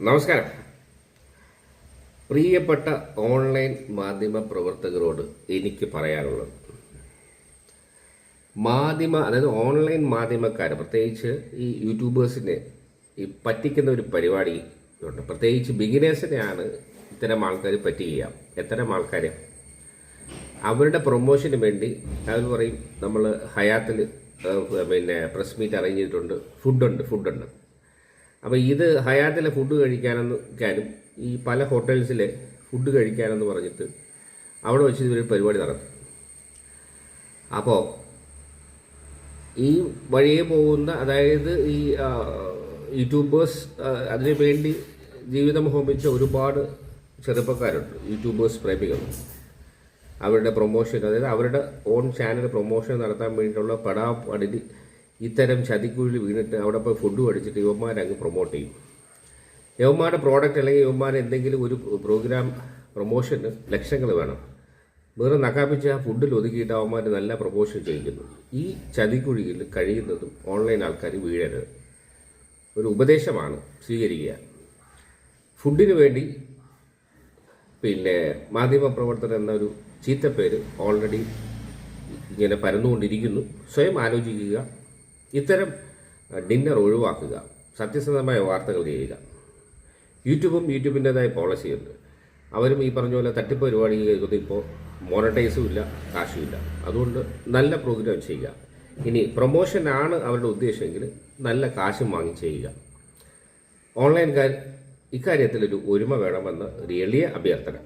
നമസ്കാരം. പ്രിയപ്പെട്ട ഓൺലൈൻ മാധ്യമ പ്രവർത്തകരോട് എനിക്ക് പറയാനുള്ളത്. മാധ്യമ അതായത് ഓൺലൈൻ മാധ്യമക്കാർ പ്രത്യേകിച്ച് ഈ യൂട്യൂബേഴ്സിനെ ഈ പറ്റിക്കുന്ന ഒരു പരിപാടി ഉണ്ട്. പ്രത്യേകിച്ച് ബിഗിനേഴ്സിനെയാണ് ഇത്തരം ആൾക്കാർ പറ്റിക്കുക. എത്തരം ആൾക്കാരെ? അവരുടെ പ്രൊമോഷന് വേണ്ടി അവർ പറയും നമ്മൾ ഹയാത്തിൽ പിന്നെ പ്രസ് മീറ്റ് അറേഞ്ച് ചെയ്തിട്ടുണ്ട്. ഫുഡുണ്ട് ഫുഡുണ്ട്. അപ്പോൾ ഇത് ഹയാത്തിലെ ഫുഡ് കഴിക്കാനെന്ന് കാനും ഈ പല ഹോട്ടൽസിലെ ഫുഡ് കഴിക്കാനെന്ന് പറഞ്ഞിട്ട് അവിടെ വെച്ച് ഇവരൊരു പരിപാടി നടത്തും. അപ്പോൾ ഈ വഴിയെ പോകുന്ന അതായത് ഈ യൂട്യൂബേഴ്സ് അതിനു വേണ്ടി ജീവിതം ഹോമിച്ച ഒരുപാട് ചെറുപ്പക്കാരുണ്ട് യൂട്യൂബേഴ്സ് പ്രേമികൾ. അവരുടെ പ്രൊമോഷൻ അതായത് അവരുടെ ഓൺ ചാനൽ പ്രൊമോഷൻ നടത്താൻ വേണ്ടിയിട്ടുള്ള പടാപടിൽ ഇത്തരം ചതിക്കുഴിൽ വീണിട്ട് അവിടെ പോയി ഫുഡ് മേടിച്ചിട്ട് യുവന്മാരങ്ങ് പ്രൊമോട്ട് ചെയ്യും. യുവന്മാരുടെ പ്രോഡക്റ്റ് അല്ലെങ്കിൽ യുവന്മാർ എന്തെങ്കിലും ഒരു പ്രോഗ്രാം പ്രൊമോഷന് ലക്ഷങ്ങൾ വേണം. വേറെ നക്കാപ്പിച്ച് ആ ഫുഡിൽ ഒതുക്കിയിട്ട് അവന്മാർ നല്ല പ്രൊമോഷൻ ചെയ്യിക്കുന്നു. ഈ ചതിക്കുഴിയിൽ കഴിയുന്നതും ഓൺലൈൻ ആൾക്കാർ വീഴരുത്. ഒരു ഉപദേശമാണ് സ്വീകരിക്കുക. ഫുഡിന് വേണ്ടി പിന്നെ മാധ്യമപ്രവർത്തകർ എന്നൊരു ചീത്തപ്പേര് ഓൾറെഡി ഇങ്ങനെ പരന്നുകൊണ്ടിരിക്കുന്നു. സ്വയം ആലോചിക്കുക. ഇത്തരം ഡിന്നർ ഒഴിവാക്കുക. സത്യസന്ധമായ വാർത്തകൾ ചെയ്യുക. യൂട്യൂബും യൂട്യൂബിന്റെതായ പോളിസിയുണ്ട് അവരും ഈ പറഞ്ഞ പോലെ തട്ടിപ്പ് പരിപാടി ഇപ്പോൾ മോണറ്റൈസും ഇല്ല കാശും ഇല്ല. അതുകൊണ്ട് നല്ല പ്രോഗ്രാം ചെയ്യുക. ഇനി പ്രൊമോഷനാണ് അവരുടെ ഉദ്ദേശമെങ്കിൽ നല്ല കാശും വാങ്ങി ചെയ്യുക. ഓൺലൈൻകാർ ഇക്കാര്യത്തിലൊരു ഒരുമ വേണമെന്ന് ഒരു എളിയ അഭ്യർത്ഥന.